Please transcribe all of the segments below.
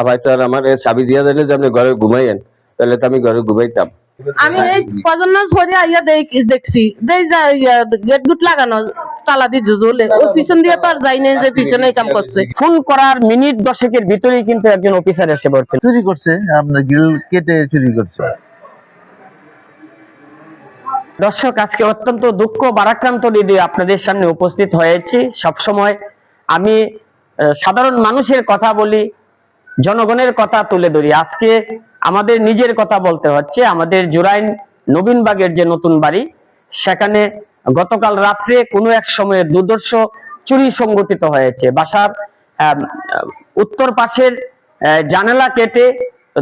আবার তো আর আমার চাবি দিয়া দিলে যে আপনি ঘরে ঘুমাইয়েন তাহলে তো আমি ঘরে ঘুমাইতাম। আমি এই ভরে আইয়া দেখ- দেখছি দেই যা গেট গুট লাগানো তালা দিয়ে জুজলে ওই পিছন দিয়ে তো আর যাই নাই যে পিছনে কাম করছে। ফোন করার মিনিট দশেকের ভিতরেই কিন্তু একজন অফিসার এসে পড়ছেন চুরি করছে আপনার গ্রিল কেটে চুরি করছে। দর্শক আজকে অত্যন্ত দুঃখ বারাক্রান্ত হৃদয়ে আপনাদের সামনে উপস্থিত হয়েছি। সবসময় আমি আহ, সাধারণ মানুষের কথা বলি জনগণের কথা তুলে ধরি। আজকে আমাদের নিজের কথা বলতে হচ্ছে, আমাদের জুরাইন নবীনবাগের যে নতুন বাড়ি, সেখানে গতকাল রাত্রে কোনো এক সময়ে দুর্দর্শ চুরি সংগঠিত হয়েছে। বাসার উত্তর পাশের জানালা কেটে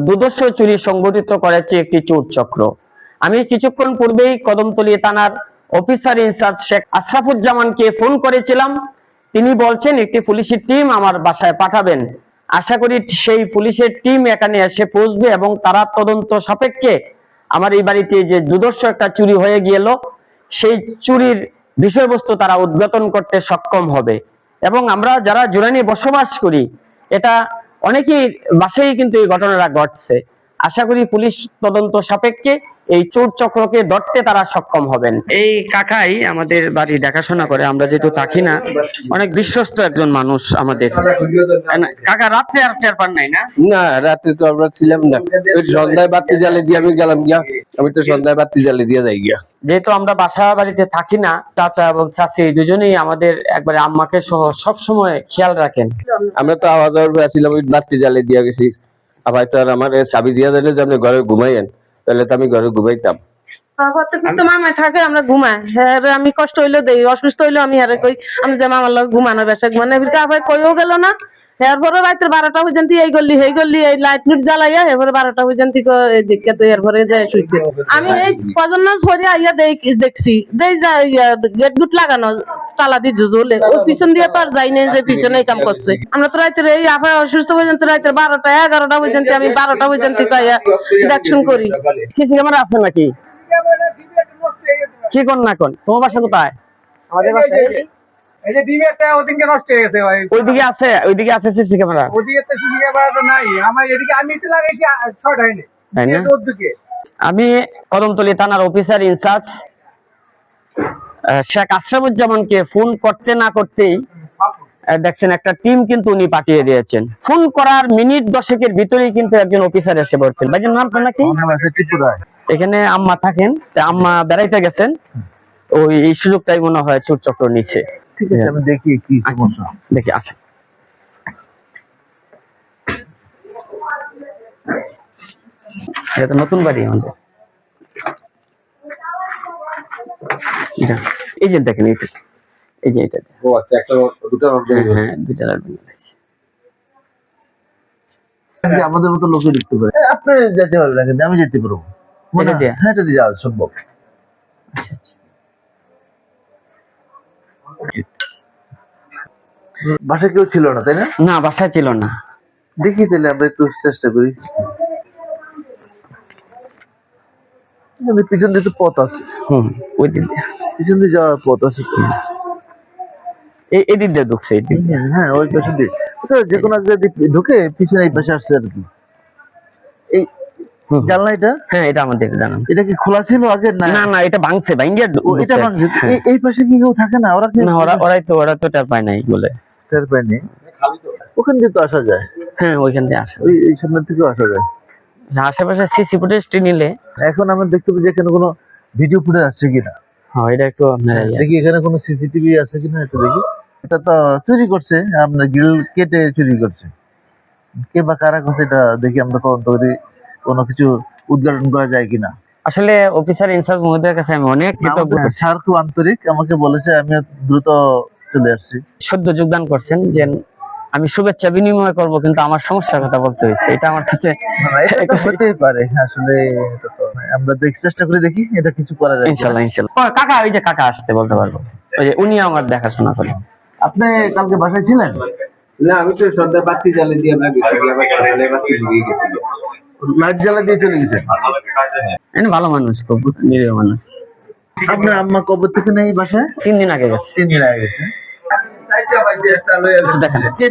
দুর্দর্শ চুরি সংগঠিত করেছে একটি চোর চক্র। আমি কিছুক্ষণ পূর্বেই কদমতলী থানার অফিসার ইনচার্জ শেখ আশরাফুজ্জামানকে ফোন করেছিলাম। তিনি বলছেন, একটি পুলিশের টিম আমার বাসায় পাঠাবেন। আশা করি সেই পুলিশের টিম এখানে এসে পৌঁছবে এবং তারা তদন্ত সাপেক্ষে আমার এই বাড়িতে যে দুদর্শ একটা চুরি হয়ে গেল, সেই চুরির বিষয়বস্তু তারা উদ্ঘাটন করতে সক্ষম হবে। এবং আমরা যারা জুরানি বসবাস করি, এটা অনেকেই বাসেই কিন্তু এই ঘটনাটা ঘটছে। আশা করি পুলিশ তদন্ত সাপেক্ষে এই চোর চক্রকে ধরতে তারা সক্ষম হবেন। এই কাকাই আমাদের বাড়ি দেখাশোনা করে আমরা যেহেতু থাকি না অনেক বিশ্বস্ত একজন মানুষ আমাদের। কাকা রাত্রে আর টের পান নাই না? না রাতে তো আমরা ছিলাম না। সন্ধ্যায় বাতি জ্বালিয়ে দিয়ে আমি গেলাম গিয়া আমি তো সন্ধ্যায় বাতি জ্বালিয়ে দিয়ে যাই গিয়া। যেহেতু আমরা বাসা বাড়িতে থাকি না চাচা এবং চাচি দুজনেই আমাদের একবারে আম্মাকে সহ সব সময় খেয়াল রাখেন। আমরা তো আওয়াজ আওয়াজ ছিলাম ওই বাতি জ্বালিয়ে দিয়ে গেছি। আবার তো আর আমার চাবি দিয়া দিলে যে আপনি ঘরে ঘুমাইয়েন। তাহলে তো আমি ঘরে ঘুমাইতাম। তো মামায় থাকে আমরা ঘুমাই। হ্যাঁ আমি কষ্ট হইলে দেই অসুস্থ হইলে আমি কই আমি যে মামার লোক ঘুমানো বেশা ঘুমানো এবার আবার কইও গেল না। এরপরে রাত্রে বারোটা পর্যন্ত এই গল্লি এই গল্লি এই লাইট লুট জ্বালাইয়া এরপরে বারোটা পর্যন্ত এই তো এরপরে যায় শুইছে। আমি এই প্রজন্ম ভরে আইয়া দেখ- দেখছি। দেই গেট গুট লাগানো তালা দিয়ে জুজলে ওই পিছন দিয়ে তো আর যাই নাই যে পিছনে কাম করছে। আমরা তো রাত্রে এই আবার অসুস্থ পর্যন্ত রাত্রে বারোটা এগারোটা পর্যন্ত আমি বারোটা পর্যন্ত দেখশুন করি। সিসি ক্যামেরা আছে নাকি? কি কোন না কোন? তোমার বাসা কোথায়? আমাদের বাসায় এই যে ডিম একটা ওদিনকে নষ্ট হয়ে গেছে ভাই। ওইদিকে আছে ওইদিকে আছে সিসি ক্যামেরা। ওদিকে তো সিসি ক্যামেরা তো নাই। আমার এদিকে আমি তো লাগাইছি শর্ট হয়নি তাই না? আমি কদমতলী থানার অফিসার ইনচার্জ শেখ আশরাফুজ্জামানকে ফোন করতে না করতেই দেখছেন একটা টিম কিন্তু উনি পাঠিয়ে দিয়েছেন। ফোন করার মিনিট দশেকের ভিতরেই কিন্তু একজন অফিসার এসে পড়ছেন। ভাইজান নামটা নাকি আমার বাসা ত্রিপুরায় এখানে আম্মা থাকেন আম্মা বেড়াইতে গেছেন। ওই এই সুযোগটাই মনে হয় চোর চক্র নিচ্ছে। ঠিক আছে আমি দেখি কি সমস্যা। দেখি আসেন। এটা তো নতুন বাড়ি আমাদের। এই যে দেখেন এইটা। এই যে এটা ও আচ্ছা একটা দুটো হ্যাঁ লাইট আমাদের মতো লোকে ঢুকতে পারে। আপনার যেতে পারবেন না কিন্তু আমি যেতে পারব। এটা হয়- দিয়ে? হ্যাঁ দিয়ে যাওয়া সম্ভব আচ্ছা আচ্ছা। বাসায় কেউ ছিল না তাই না? না বাসায় ছিল না। দেখি তাহলে আমরা একটু চেষ্টা করি। পিছন দিয়ে তো পথ আছে। হুম ওই দিক পিছন দিয়ে যাওয়ার পথ আছে এই দিয়ে ঢুকছে এই হ্যাঁ ওই পাশে দিয়ে। ওটা যে কোনো ঢুকে পিছনে এই পাশে আসছে আর কি। জানলা এটা? হ্যাঁ এটা আমাদের এটা কি খোলা ছিল আগে না? না না এটা ভাঙছে ভাঙ্গিয়ে ও, এটা ভাঙছে। হ্যাঁ। এই- পাশে কি কেউ থাকে না? ওরা না ওরা ওরাই তো ওরা তো টের পায় নাই বলে। টের পায়নি ওখান দিয়ে তো আসা যায়। হ্যাঁ ওইখান দিয়ে আসে ওই এই সামনে থেকেও আসা যায়। আশেপাশে সিসি ফুটেজটি নিলে এখন আমরা দেখতে পাই যে এখানে কোনো ভিডিও ফুটেজ আছে কিনা। হ্যাঁ এটা একটু আপনারা ইয়ে- দেখি এখানে কোনো সিসিটিভি আছে কিনা একটু দেখি। এটা তো চুরি করছে আপনার গ্রিল কেটে চুরি করছে। কে বা কারা করছে এটা দেখি আমরা তদন্ত করি কোনো কিছু উদ্ঘাটন করা যায় কিনা? আসলে অফিসার ইনচার্জ মহোদয়ের কাছে আমি অনেক কৃতজ্ঞ স্যার খুব আন্তরিক আমাকে বলেছে আমি দ্রুত চলে আসছি। সদ্য যোগদান করছেন যে আমি শুভেচ্ছা বিনিময় করব কিন্তু আমার সমস্যার কথা বলতে হয়েছে। এটা আমার কাছে হতেই পারে আসলে আমরা দেখি চেষ্টা করে দেখি এটা কিছু করা যায় কিনা। ইনশাল্লাহ ইনশাল্লাহ। কাকা ওই যে কাকা আসতে বলতে পারব। ওই যে উনি আমার দেখাশোনা করেন। আপনি কালকে বাসায় ছিলেন? না আমি তো সন্ধ্যায় বাতি জ্বালে দিয়ে আমরা গেছি আবার সকালে বাতি জ্বালিয়ে গেছি লাইট জ্বালা দিয়ে চলে গেছে? ভালো মানুষ খুব নিরীহ মানুষ। আপনার আম্মা কবর থেকে নেই বাসায়? তিন দিন আগে গেছে। তিন দিন আগে গেছে।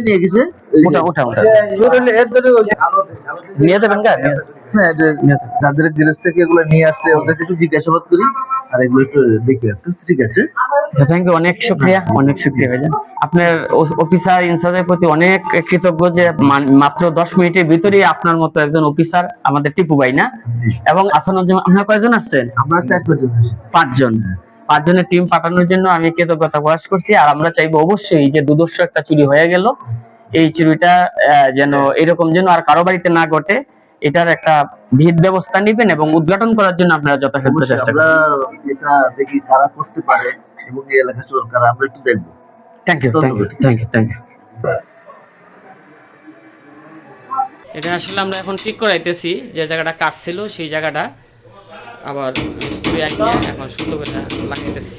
নিয়ে গেছে? ওটা ওটা ওটা নিয়ে যাবেন গা নিয়ে যাবেন। হ্যাঁ যাদের গ্যারেজ থেকে এগুলো নিয়ে আসছে ওদেরকে একটু জিজ্ঞাসাবাদ করি আর এগুলো একটু দেখি একটু ঠিক আছে? আচ্ছা থ্যাংক ইউ অনেক শুক্রিয়া অনেক শুক্রিয়া ভাইজান। আপনার অফিসার ইনচার্জের প্রতি অনেক কৃতজ্ঞ যে মাত্র দশ মিনিটের ভিতরেই আপনার মতো একজন অফিসার আমাদের টিপু ভাই না। এবং আসানুজ্জামান আপনার কয়জন আসছেন? আমরা চার পাঁচজন পাঁচজন। পাঁচজনের টিম পাঠানোর জন্য আমি কৃতজ্ঞতা প্রকাশ করছি আর আমরা চাইব অবশ্যই যে দুদর্শ একটা চুরি হয়ে গেল এই চুরিটা যেন এরকম যেন আর কারও বাড়িতে না ঘটে। এটার একটা ভিত ব্যবস্থা নিবেন এবং উদ্ঘাটন করার জন্য আপনারা যথাসাধ্য চেষ্টা আমরা করবেন। এটা দেখি কারা করতে পারে এবং এই এলাকা চোর কারা আমরা একটু দেখব। Thank you thank you thank you thank you এটা আসলে আমরা এখন ঠিক করাইতেছি যে জায়গাটা কাটছিল সেই জায়গাটা আবার মিস্ত্রি এখন সুন্দর করে লাগাইতেছি।